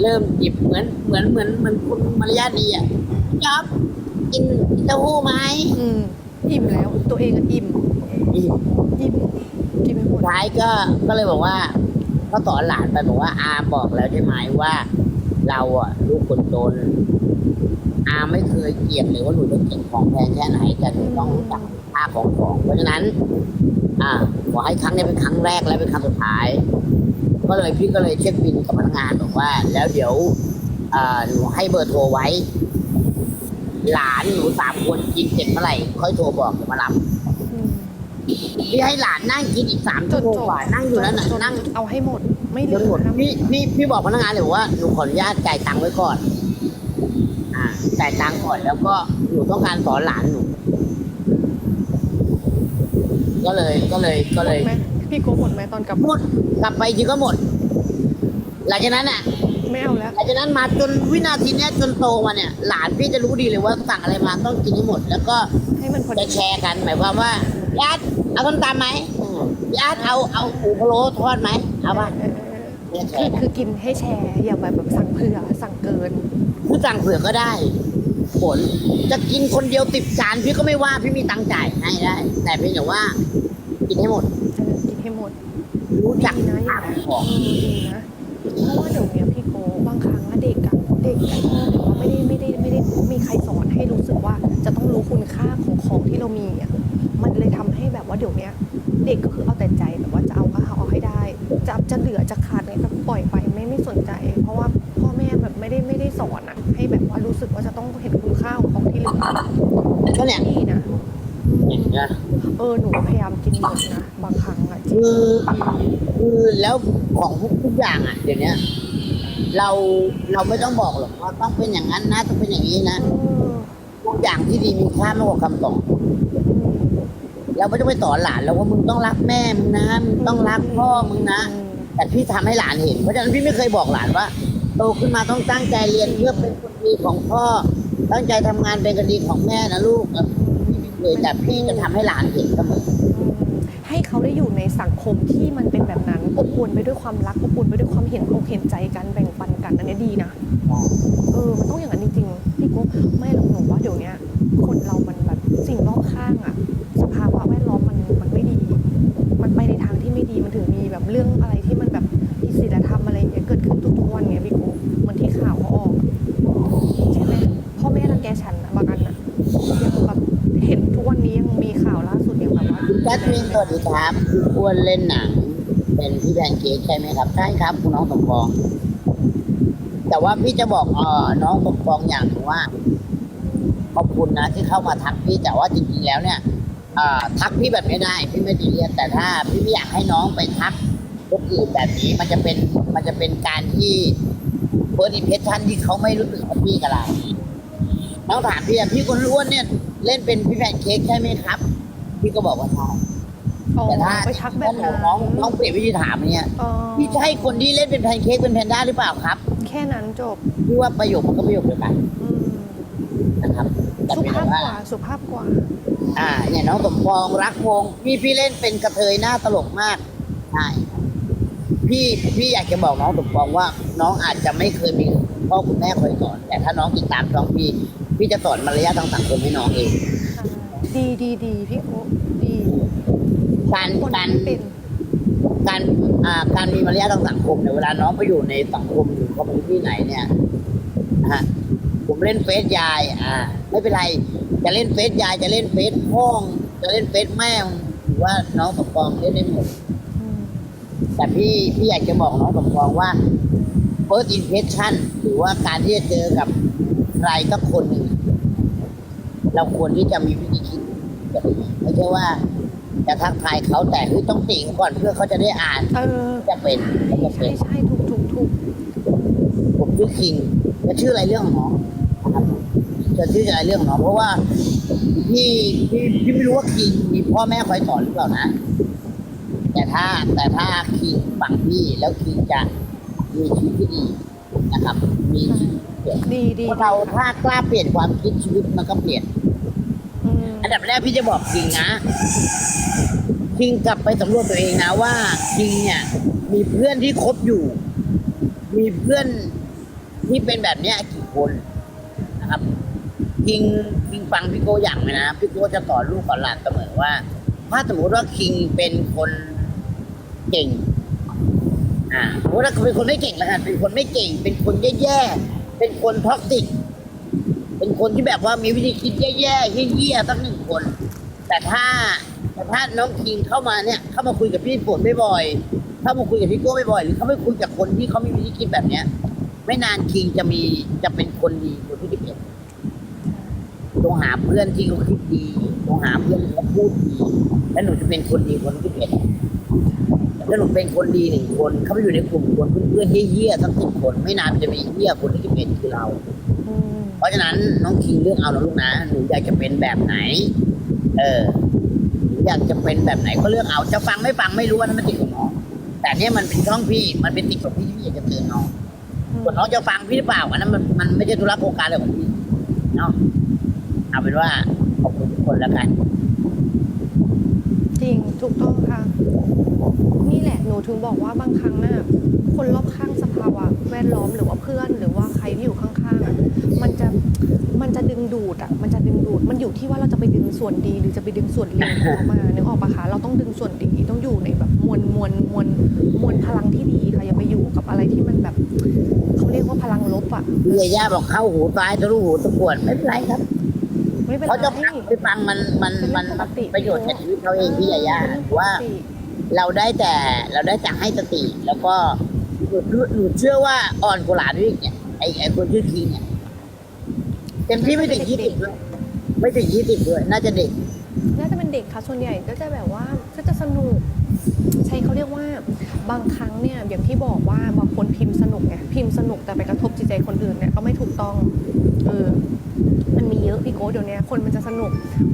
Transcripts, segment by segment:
เริ่มหยิบเหมือนเหมือนเหมือนเหมือนคุณมารยาทดีอะจ๊อบกินเต้าหู้ไหมอืมอิ่มแล้ว ตัวเองอะอิ่มอีกอิ่มกินไม่หมสุดดท้ายก็ก็เลยบอกว่าก็สอนหลานไปบอกว่าอาบอกแล้วใช่ไหมว่า เราอะลูกคนจน อาไม่เคยเกลียดเลยว่าหนูจะเก็บของแพงแค่ไหนแต่หนูต้องรู้จักค่าของของ เพราะฉะนั้น อ่าขอให้ครั้งนี้เป็นครั้งแรกและเป็นครั้งสุดท้าย ก็เลยพี่ก็เลยเช็คบินกับพนักงานบอกว่า แล้วเดี๋ยวอ่าหนูให้เบอร์โทรไว้ หลานหนูสามคนกินเสร็จเมื่อไหร่ค่อยโทรบอกจะมารับอืมพี่ให้หลานนั่งกินอีกสามจชั่วนโมงจบกว่านั่งอยู่นั่นน่ะจนั่งเอาให้หมด ไม่เหจลืนอหมดนะพี่พี่พี่บอกพนักงานเลยว่าหนูขออนุญาตจ่ายตังค์ไว้ก่อน อ่าจ่ายตังค์ก่อนแล้วก็หนูต้องการสอนหลานหนูก็เลยก็เลยก็เลยหมดไหม พี่โกหมดไหมตอนกลับหมดกลับไปจริงก็หมด หลังจากนั้นอะ ไม่เอาแล้วหลังจากนั้นมาจนวินาทีเนี้ยจนโตมาเนี่ย หลานพี่จะรู้ดีเลยว่าสั่งอะไรมาต้องกินให้หมด แล้วก็ให้มันพอจะดีแชร์กัน หมายความว่าญาติเอาต้มตำไหมญาติเอาเอาหมูพะโล้ทอดไหมเอาป่ะเออเนี่ยแชคือร์กันคือกินให้แชร์อย่าแบบแบบสั่งเผื่อสั่งเกิน ผู้สั่งเผื่อก็ได้ผลจะกินคนเดียวติดจานพี่ก็ไม่ว่าพี่มีตังค์จ่ายให้ได้ แต่เพียงแต่ว่า กินให้หมด เออกินให้หมด รู้จักดีนะอย่าอ่างนั้นของเออดีนะเพราะว่าเดี๋ยวเนี้ยพี่โกบางครั้งอะเด็กอะเด็กอะแต่ว่าไม่ได้ไม่ได้ไม่ได้มีใครสอนให้รู้สึกว่าจะต้องรู้คุณค่าของของที่เรามีอะมันเลยทำให้แบบว่าเดี๋ยวเนี้ยเด็กก็คือเอาแต่ใจแบบว่าจะเอาก็เอาให้ได้ จะจะเหลือจะขาดเนี่ยก็ปล่อยไปไม่ไม่สนใจ เพราะว่าพ่อแม่แบบไม่ได้ไม่ได้สอนอะให้แบบว่ารู้สึกว่าจะต้องเห็นคุณค่าของของที่เหลือก็เนี่ยนี่นะเนี่ยนะเออหนูพยายามกินหมดนะบางครั้งอะจริง คือคือแล้วของทุกทุกอย่างอะ เดี๋ยวนี้เราเราไม่ต้องบอกหรอกว่าต้องเป็นอย่างนั้นนะต้องเป็นอย่างนี้นะทุกอย่างที่ดีมีค่ามากกว่าคำสอนเราไม่ต้องไปสอนหลานแล้วว่ามึงต้องรักแม่มึงนะมึงต้องรักพ่อมึงนะแต่พี่ทำให้หลานเห็นเพราะฉะนั้นพี่ไม่เคยบอกหลานว่าโตขึ้นมาต้องตั้งใจเรียนเพื่อเป็นคนดีของพ่อ ตั้งใจทำงานเป็นคนดีของแม่นะลูกเออพี่เคยแต่พี่จะทำให้หลานเห็นเสม ให้เขาได้อยู่ในสังคมที่มันเป็นแบบนั้นอบอวลไปด้วยความรักอบอวลไปด้วยความเห็นอกเห็นใจกันแบ่งปันกันอันเนี้ยดีนะเออมันต้องอย่างนั้นจริงๆพี่กุ๊กไม่หรอกหนูว่าเดี๋ยวเนี้ยคนเรามันแบบสิ่งรอบข้างอะสภาวะแวดล้อมมันมันไม่ดี มันไปในทางที่ไม่ดีมันถึงมีแบบเรื่องอะไรที่มันแบบผิดศีลธรรมอะไรอย่างเงี้ยเกิดขึ้นทุกๆวันเงี้ยพี่กุ๊กเหมือนที่ข่าวเขาออก สวัสดีครับคุณอ้วนเล่นหนัง เป็นพี่แพนเค้กใช่ไหมครับใช่ครับคุณน้องสมปอง แต่ว่าพี่จะบอกเออน้องสมปองอย่างหนึ่งว่าขอบคุณนะที่เข้ามาทักพี่แต่ว่าจริงๆแล้วเนี่ยทักพี่แบบไม่ได้ พี่ไม่ดีเรียนแต่ถ้าพี่ไม่อยากให้น้องไปทักคนอื่นแบบนี้มันจะเป็นมันจะเป็นการที่เฟิร์สอิเพรสชันที่เขาไม่รู้สึกกับพี่กับเราน้องถามพี่อะพี่คนอ้วนเนี่ย เล่นเป็นพี่แพนเค้กใช่ไหมครับ พี่ก็บอกว่าใช่อ๋อ แต่ถ้าไปทักแบบถ้านั้นน้องน้องเปลี่ยนวิธีถามเนี่ยอ๋อพี่ใช่คนที่เล่นเป็นแพนเค้กเป็นแพนด้าหรือเปล่าครับ แค่นั้นจบพี่ว่าประโยคมันก็ประโยคเดียวกันอืมนะครับแต่สุเพียงภาพแต่กว่าว่าสุภาพกว่า อ่า เนี่ยน้องสมปองรักวงพี่พี่เล่นเป็นกระเทยหน้าตลกมากใช่พี่พี่อยากจะบอกน้องสมปองว่า น้องอาจจะไม่เคยมีพ่อคุณแม่คอยสอน แต่ถ้าน้องติดตามน้องพี่ พี่จะสอนมารยาททางสังคมให้น้องเอง ดีดีดีพี่โอ๊คดี การคนการ ที่เป็นการอ่าการมีมารยาททางสังคมเนี่ยเวลาน้องไปอยู่ในสังคมหรือคอมมูนิตี้ไหนเนี่ยนะฮะผมเล่นเฟซยายอ่า ไม่เป็นไร จะเล่นเฟซยายจะเล่นเฟซพ่องจะเล่นเฟซแม่หรือว่าน้องสมปองเล่นได้หมด อืมแต่พี่พี่อยากจะบอกน้องสมปองว่า first impression หรือว่าการที่จะเจอกับใครสักคนหนึ่งเราควรที่จะมีวิธีคิดแบบนี้ไม่ใช่ว่า จะทักทายเขาแต่เฮ้ยต้องติเขาก่อนเพื่อเขาจะได้อ่านเออจะเป็นเขาจะเป็ใช่นใช่ถูกถูกถูกผมชื่อคิงจะชื่ออะไรเรื่องของน้องนะครับจะชื่ออะไรเรื่องของน้องเพราะว่าพี่พี่พี่ไม่รู้ว่าคิงมีพ่อแม่คอยสอนหรือเปล่านะ แต่ถ้าแต่ถ้าคิงฟังพี่แล้วคิงจะมีชีวิตที่ดีนะครับ มีชีวิตที่เปลี่ยนดีดีพวกเราถ้ากล้าเปลี่ยนความคิดชีวิตมันก็เปลี่ยน อันดับแรกพี่จะบอกคิงนะคิงกลับไปสำรวจตัวเองนะว่าคิงเนี่ย มีเพื่อนที่คบอยู่ มีเพื่อนที่เป็นแบบเนี้ยกี่คนนะครับคิงคิงฟังพี่โกอย่างไหมนะพี่โกจะสอนลูกสอนหลานเสมอว่า ถ้าสมมติว่าคิงเป็นคนเก่ง อ่าสมมติว่าเป็นคนไม่เก่งแล้วกันเป็นคนไม่เก่ง เป็นคนแย่ๆเป็นคนท็อกซิก เป็นคนที่แบบว่ามีวิธีคิดแย่ๆเหี้ยๆสักหนึ่งคน แต่ถ้าแต่ถ้าน้องคิงเข้ามาเนี่ย เข้ามาคุยกับพี่ฝนบ่อยๆเข้ามาคุยกับพี่โก้บ่อยๆหรือเข้าไปคุยกับคนที่เขามีวิธีคิดแบบเนี้ย ไม่นานคิงจะมีจะเป็นคนดีคนที่ดีต้องหาเพื่อนที่เขาคิดดีต้องหาเพื่อนที่เขาพูดดีแล้วหนูจะเป็นคนดีคนที่เป็นถ้าหนูเป็นคนดีหนึ่งคน เข้าไปอยู่ในกลุ่มคนเพื่อนๆเหี้ยๆสักสิบคน ไม่นานจะมีเหี้ยคนที่เป็นคือเรา เพราะฉะนั้นน้องคิงเลือกเอานะลูกนะหนูอยากจะเป็นแบบไหน เออหนูอยากจะเป็นแบบไหนก็เลือกเอา จะฟังไม่ฟังไม่รู้ว่านั่นมันติดของน้องแต่เนี่ยมันเป็นช่องพี่ มันเป็นติดของพี่ที่พี่อยากจะเตือนน้องส่วนน้องจะฟังพี่หรือเปล่าอันนั้นมันมันไม่ใช่ธุระโครงการอะไรของพี่เนาะเอาเป็นว่าขอบคุณทุกคนแล้วกัน จริงถูกต้องค่ะ นี่แหละหนูถึงบอกว่าบางครั้งน่ะคนรอบข้างสภาวะแวดล้อมหรือว่าเพื่อนหรือ อะมันจะมันจะดึงดูดอะมันจะดึงดูด มันอยู่ที่ว่าเราจะไปดึงส่วนดี หรือจะไปดึงส่วนเลวออกมานึกออกปะคะเราต้องดึงส่วนดีต้องอยู่ในแบบมวลมวลมวลมวลพลังที่ดีค่ะอย่าไปอยู่กับอะไรที่มันแบบเขาเรียกว่าพลังลบอะพี่ยาย่าบอกเข้าหูซ้ายทะลุหูตะกวดไม่เป็นไรครับไม่เป็นไรเขาจะฟังไปฟังมันมันมันเป็นเรื่องปกติประโยชน์กับชีวิตเขาเองพี่ยาย่าเป็นเรื่องปกว่าติเราได้แต่เราได้แต่ให้สติแล้วก็หนูหนูเชื่อว่าอ่อนกว่าหลานด้วยเนี่ย ไอไอคนชื่อคิงเนี่ยเต็มที่ไม่ถึงยี่สิบด้วยไม่ถึงยี่สิบด้วย น่าจะเด็ก น่าจะเป็นเด็กค่ะส่วนใหญ่ก็จะแบบว่าก็จะสนุก ใช่เขาเรียกว่า บางครั้งเนี่ยอย่างที่บอกว่าบางคนพิมพ์สนุกไงพิมพ์สนุกแต่ไปกระทบจิตใจคนอื่นเนี่ยก็ไม่ถูกต้องเออมันมีเยอะพี่โก้เดี๋ยวนี้คนมันจะสนุก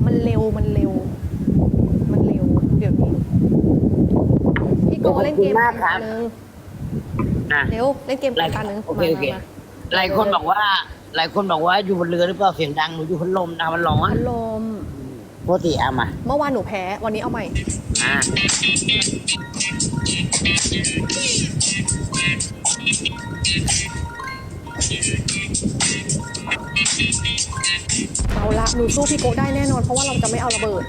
มันเร็วมันเร็ว มันเร็ว เดี๋ยวนี้พี่โก้เล่นเกมขอบคุณมากครับนึงอะเร็วเล่นเกมกันนึงโอเคโอเคมา หลายคนบอกว่า หลายคนบอกว่าอยู่บนเรือหรือเปล่าเสียงดังหนูอยู่พัดลมนะมันร้อพันดลมโทษทีเอามาเมื่อวานหนูแพ้ วันนี้เอาใหม่ อะเอาละหนูสู้พี่โกะได้แน่นอน เพราะว่าเราจะไม่เอาระเบิด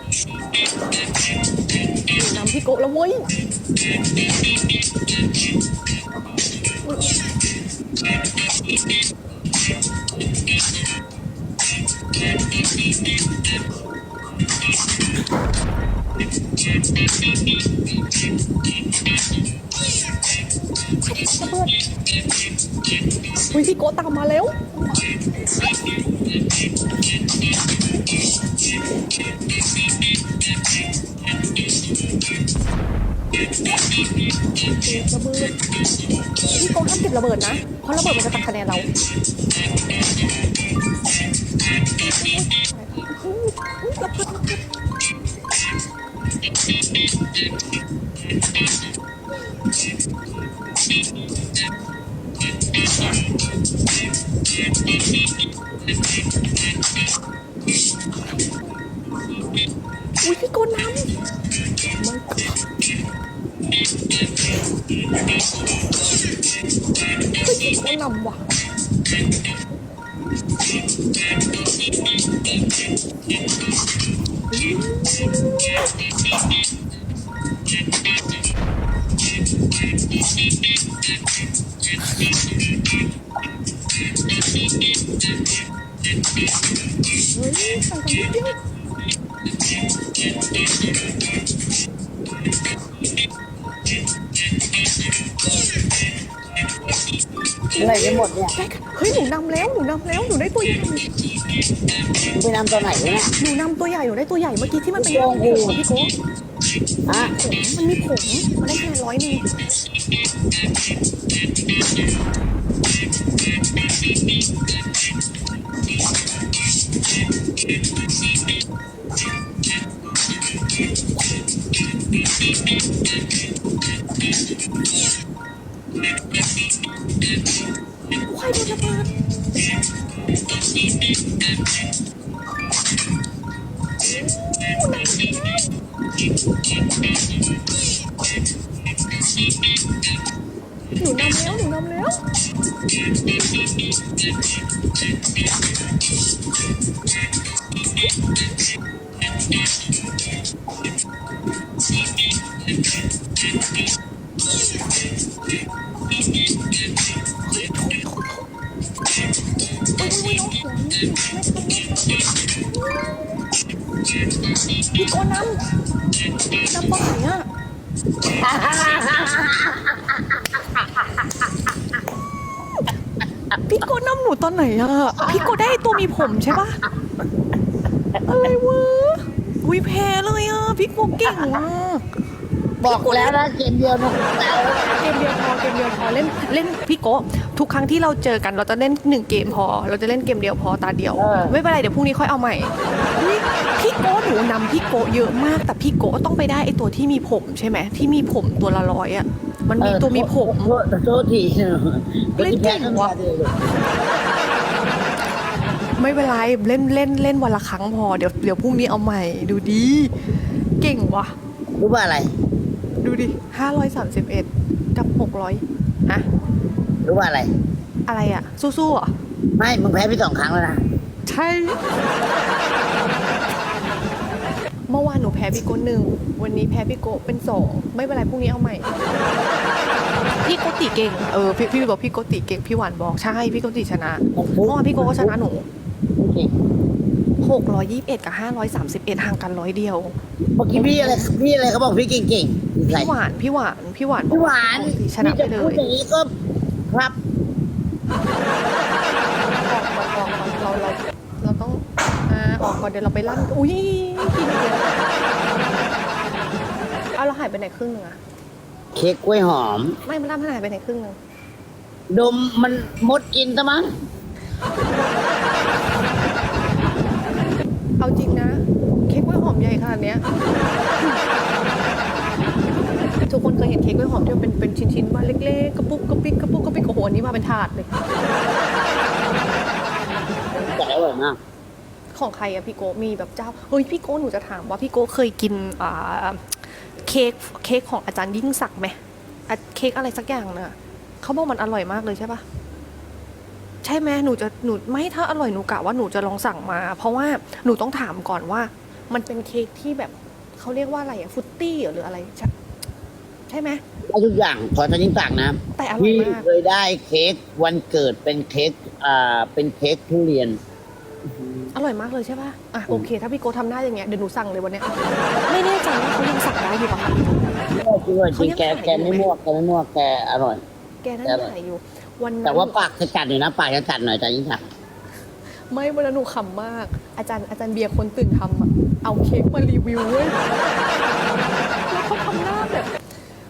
หนูนำพี่โกะแล้วเว้ย ระเบิดอุ้ยพี่โกะตามมาแล้วระ เบิดพี่โกงห้ามเก็บระเบิดนะ เพราะระเบิดมันจะตัดคะแนนเราอุ้ยพี่โกนำ ยพี่โกนำว่ะ อะไรไปหมดเนี่ยได้ค่ะเฮ้ยหนูนำแล้วหนูนำแล้วหนูได้ตัวใหญ่ไปนำตัวไหนวะเนี่ยหนูนำตัวใหญ่หนูได้ตัวใหญ่เมื่อกี้ที่มันเป็นโอ้โหผงอะพี่โก้อะผงมันมีผงมันได้คะแนนร้อยหนึง ควายโดนระเบิดหนูนำแล้วหนูนำแล้ว พี่โกน้ำน้ำบ่อยอะพี่โกน้ำหนูตอนไหนอะ พี่โกได้ตัวมีผมใช่ปะอะไรวะวิแพ้เลยอะ พี่โกเก่งว่ะ บอกแล้วนะเกมเดียวนะแต่เกมเดียวพอเกมเดียวพอเล่นเล่นพี่โกทุกครั้งที่เราเจอกันเราจะเล่นหนึ่งเกมพอ เราจะเล่นเกมเดียวพอตาเดียว ไม่เป็นไรเดี๋ยวพรุ่งนี้ค่อยเอาใหม่อุ๊ยพี่โกหนูนำพี่โกเยอะมากแต่พี่โกต้องไปได้ไอตัวที่มีผมใช่ไหมที่มีผมตัวละร้อยอะมันมีตัวมีผมโทษโทษทีเล่นเก่งว่ะไม่เป็นไรเล่นเล่นเล่นวันละครั้งพอเดี๋ยวเดี๋ยวพรุ่งนี้เอาใหม่ดูดี เก่งว่ะรู้ว่าอะไร ดูดิ 531 กับ 600อะรู้ว่าอะไร อะไรอะสู้ๆเหรอ ไม่ มึงแพ้พี่สองครั้งแล้วนะ ใช่ เมื่อวานหนูแพ้พี่โกหนึ่ง วันนี้แพ้พี่โกเป็นสองไม่เป็นไรพรุ่งนี้เอาใหม่ พี่โกติเก่ง เออ พี่พี่บอกพี่โกติเก่ง พี่หวานบอก ใช่ พี่โกติชนะเมื่อวานพี่โกก็ชนะหนู โอเค 621 กับ 531ห่างกันร้อยเดียว เมื่อกี้พี่อะไรพี่อะไรเขาบอกพี่เก่งๆพี่หวานพี่หวานพี่หวานพี่หวานชนะไปเลยพูดอย่างนี้ก็ครับเราเราเราต้องอ่าออกก่อนเดี๋ยวเราไปลั่นอุ้ยกินเยอะเอาเราหายไปไหนครึ่งนึงอะเค้กกล้วยหอม ไม่มันล่นหายไปไหนครึ่งนึงดมมันมดกินซะมั้ง เอาจริงนะ เค้กกล้วยหอมใหญ่ขนาดเนี้ย ทุกคนเคยเห็นเค้กกล้วยหอมที่มันเป็นเป็นชิ้นๆมาเล็กๆกระปุกกระปิกกระปุกกระปิกโอ้โหอันนี้มาเป็นถาดเลยแต่อร่อยมากของใครอะพี่โกมีแบบเจ้าเฮ้ยพี่โกหนูจะถามว่าพี่โกเคยกินอ่าเค้กเค้กของอาจารย์ยิ่งศักดิ์ไหมอะเค้กอะไรสักอย่างน่ะเขาบอกมันอร่อยมากเลยใช่ปะ ใช่ไหมหนูจะหนูไม่ถ้าอร่อยหนูกะว่าหนูจะลองสั่งมา เพราะว่าหนูต้องถามก่อนว่า มันเป็นเค้กที่แบบเขาเรียกว่าอะไรอะฟุตตี้หรืออะไรใช่ใช่ไหมได้ทุกอย่างขอจะยิ่งสั่งนะแต่อร่อยพี่มากเคยได้เค้กวันเกิดเป็นเค้กอ่าเป็นเค้กทุเรียน อร่อยมากเลยใช่ปะอะโอเค ถ้าพี่โกทำได้อย่างเงี้ยเดี๋ยวหนูสั่งเลยวันเนี้ยไม่แน่ใจว่าเขายังสั่งได้อยู่ปะคะ จริงๆจริงแกเขายังขายอยู่ไหมแกไม่มั่วแกไม่มั่วแกอร่อย แกนั่งแต่อร่อยถ่ายอยู่ วันนั้นแต่ว่าปากจะจัดหน่อยนะปากจะจัดหน่อยแต่ยิ่งสั่งไม่วันนั้นหนูขำมาก อาจารย์อาจารย์เบียร์คนตื่นทำอะเอาเค้กมารีวิวเว้ยแล้วเขาทำหน้าแบบ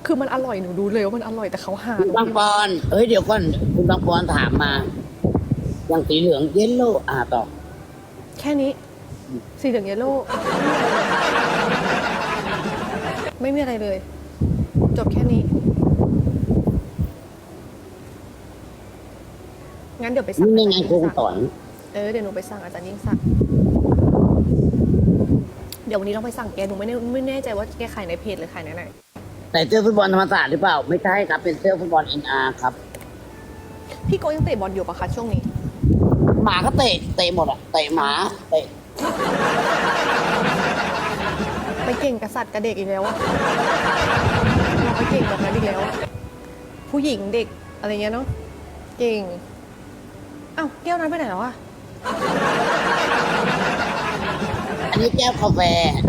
คือมันอร่อยหนูรู้เลยว่ามันอร่อยแต่เขาหาคุณหนูบางปอนเอ้ยเดี๋ยวก่อนคุณบางปอนถามมา อย่างสีเหลืองเยลโล่อ่าต่อแค่นี้ สีเหลืองเยลโล่ไม่มีอะไรเลย จบแค่นี้ งั้นเดี๋ยวไปสั่งนี่ยังไงอาจารย์ครูยิ่งศักดิ์สอนเออเดี๋ยวหนูไปสั่งอาจารย์ยิ่งศักดิ์เดี๋ยววันนี้เราไปสั่งแกหนูไม่แน่ไม่แน่ใจว่าแกขายในเพจหรือขายในไหนใส่เสื้อฟุตบอลธรรมศาสตร์หรือเปล่า ไม่ใช่ครับ เป็นเสื้อฟุตบอล NR ครับ พี่โกยังเตะบอลอยู่ปะคะช่วงนี้ หมาก็เตะเตะหมดอะเตะหมาเตะไปเก่งกษัตริย์กับเด็กอีกแล้วอะเราไปเก่งแบบนั้นอีกแล้วอะผู้หญิงเด็กอะไรเงี้ยเนาะเก่ง อ้าวแก้วนั้นไปไหนแล้วอะอันนี้แก้วกาแฟ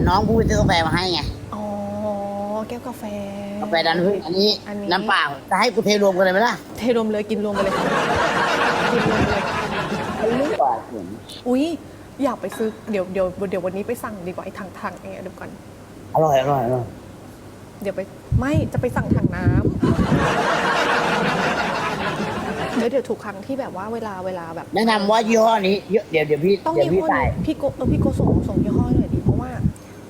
น้องผู้ไปซื้อกาแฟมาให้ไง อ๋อแก้วกาแฟ กาแฟดันพึ่งอันนี้อันนี้ น้ำเปล่าจะให้กูเทรวมกันเลยไหมล่ะเทรวมเลยกินรวมไปเลยกินรวมไปเลย ไม่กว่าผมอุ้ยอยากไปซื้อเดี๋ยวเดี๋ยวเดี๋ยววันนี้ไปสั่งดีกว่าไอ้ถังถังๆเนี่ยเดี๋ยวก่อนอร่อยอร่อยอร่อยเดี๋ยวไปไม่จะไปสั่งถังน้ำ เดี๋ยวเดี๋ยวถูกครั้งที่แบบว่าเวลาเวลาแบบแนะนำว่ายี่ห้อนี้เยอะเดี๋ยวเดี๋ยวพี่ต้องเดี๋ยวยี่พี่ห้อใส่นี้พี่โกเออพี่โกส่งส่งยี่ห้อหน่อยดิเพราะว่า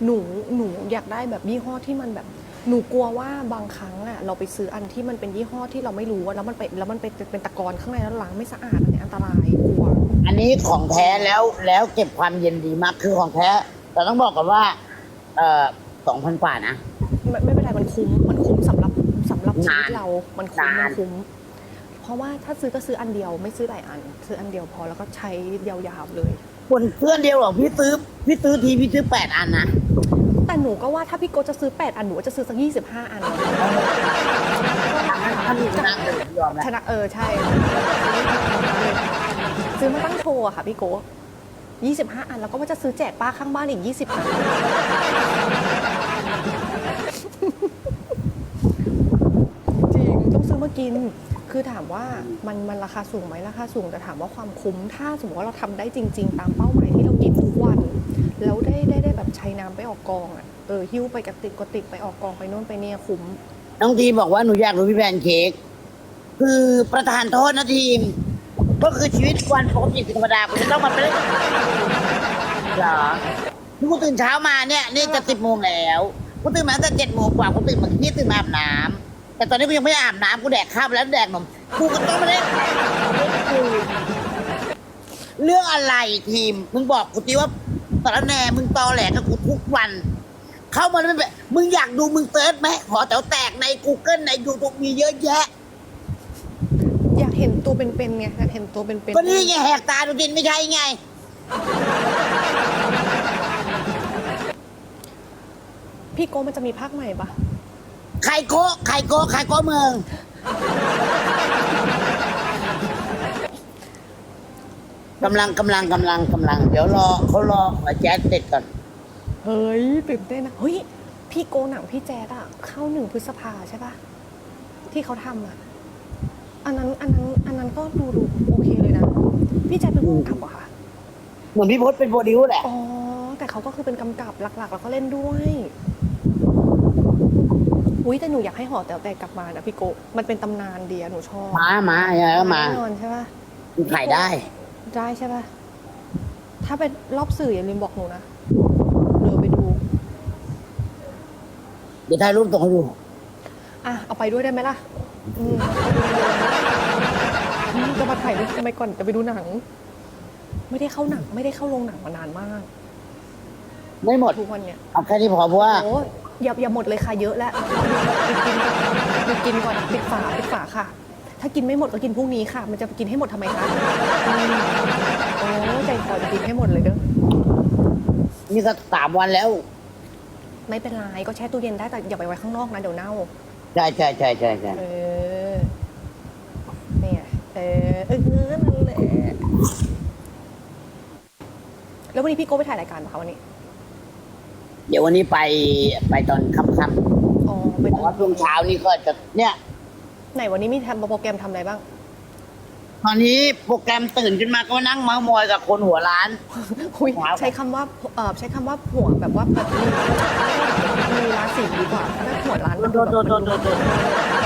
หนูหนูอยากได้แบบยี่ห้อที่มันแบบ หนูกลัวว่าบางครั้งอะเราไปซื้ออันที่มันเป็นยี่ห้อที่เราไม่รู้อะแล้วมันไปแล้วมันเป็นเป็นตะกอนข้างในแล้วล้างไม่สะอาดอันเนี้ยอันตรายกลัว อันนี้ของแท้แล้วแล้วเก็บความเย็นดีมากคือของแท้ แต่ต้องบอกก่อนว่า เอ่อสองพันกว่านะ ไม่ไม่เป็นไรมันคุ้มมันคุ้มสำหรับสำหรับชีวิตเรา มันคุ้มนานมันคุ้ม เพราะว่าถ้าซื้อก็ซื้ออันเดียวไม่ซื้อหลายอัน ซื้ออันเดียวพอแล้วก็ใช้ยาวๆเลยคนเพื่อนเดียวหรอกพี่ซื้อพี่ซื้อทีพี่ซื้อแปดอันนะแต่หนูก็ว่าถ้าพี่โกจะซื้อ 8 อันหนูก็จะซื้อสัก25 อันถ้ามีชนะเลยยอมแล้วชนะเออใช่ ซื้อมาตั้งโชว์อะค่ะพี่โก25 อันแล้วก็ว่าจะซื้อแจกป้าข้างบ้านอีก 20 อันจริงต้องซื้อมากิน คือถามว่ามันมันราคาสูงไหมราคาสูงแต่ถามว่าความคุ้ม ถ้าสมมติว่าเราทำได้จริง ๆ ตามเป้าหมายที่เรากินทุกวัน แล้วได้ได้ได้แบบใช้น้ำไปออกกองอะเออหิ้วไปกระติกกระติกไปออกกองไปโน่นไปเนี่ยคุ้มน้องทีมบอกว่าหนูอยากรู้พี่แพนเค้กคือประธานโทษนะทีม ก็คือชีวิตวันปกติธรรมดาคุณจะต้องมาเป็นเหรอนี่กูตื่นเช้ามาเนี่ย นี่จะสิบโมงแล้วกูตื่นมาตั้งแต่เจ็ดโมงกว่ากูตื่นมานี่ตื่นมาอาบน้ำ แต่ตอนนี้กูยังไม่ได้อาบน้ำกูแดกข้าวไปแล้วแดกนมกูก็ต้องมาเล่นเรื่องอะไรทีม มึงบอกกูทีว่าสารแหน่มึงตอแหลกับกูทุกวัน เข้ามาแล้วไม่แบบมึงอยากดูมึงเซิร์ชไหมหอแถวแตกใน Google ใน YouTube มีเยอะแยะ อยากเห็นตัวเป็นๆไงอยากเห็นตัวเป็นๆก็นี่ไงแหกตาดูดินไม่ใช่ไง พี่โกมันจะมีภาคใหม่ปะ ใครโกะใครโกะใครโกะเมือง กำลังกำลังกำลังกำลัง เดี๋ยวรอเขารอขอแจ๊สเสร็จก่อน เฮ้ยตื่นเต้นนะเฮ้ยพี่โกหนังพี่แจ๊ดอะเข้าหนึ่งพฤษภาใช่ปะที่เขาทำอะอันนั้นอันนั้นอันนั้นก็ดูดูโอเคเลยนะ พี่แจ๊ดเป็นผู้กำกับเหรอคะเหมือนพี่พศเป็นโปรดิวแหละอ๋อแต่เขาก็คือเป็นกำกับหลักๆ แล้วก็เล่นด้วย อุ้ยแต่หนูอยากให้หอแต๋วแตกกลับมานะพี่โกมันเป็นตำนานเดียหนูชอบมามาเออมาแน่นอนใช่ปะถ่ายได้ ได้ใช่ปะถ้าเป็นรอบสื่ออย่าลืมบอกหนูนะเดี๋ยวไปดู เดี๋ยวถ่ายรูปส่งให้ดูอะเอาไปด้วยได้ไหมล่ะอืมอืมจะมาถ่ายรูปทำไมก่อนจะไปดูหนัง ไม่ได้เข้าหนัง ไม่ได้เข้าโรงหนังมานานมาก ไม่หมดทุกวันเนี่ยเอาแค่นี้พอเพราะว่าโอ้ อย่าอย่าหมดเลยค่ะเยอะแล้วหยุดกินก่อนหยุดกินก่อนปิดฝาปิดฝาค่ะ ถ้ากินไม่หมดก็กินพรุ่งนี้ค่ะ มันจะกินให้หมดทำไมคะอืมโอ้ใจคอจะกินให้หมดเลยเด้อ นี่ก็สามวันแล้ว ไม่เป็นไรก็แช่ตู้เย็นได้แต่อย่าไปไว้ข้างนอกนะเดี๋ยวเน่า ใช่ใช่ใช่ใช่ใช่เออ เนี่ย เออเออนั่นแหละแล้ววันนี้พี่โก้ไปถ่ายรายการปะคะวันนี้ เดี๋ยววันนี้ไปไปตอนค่ำอ๋อๆไปแต่ว่าช่วงเช้านี่ก็จะเนี่ย ไหนวันนี้มีทำโปรแกรมทำอะไรบ้าง ตอนนี้โปรแกรมตื่นขึ้นมาก็นั่งเมาส์มอยกับคนหัวร้านคุยครับใช้คำว่าเออใช้คำว่าหัวแบบว่าแบบมีมีราศีดีกว่าถ้าหัวร้านมันโดดูนแบบโดนโดนโดนโดน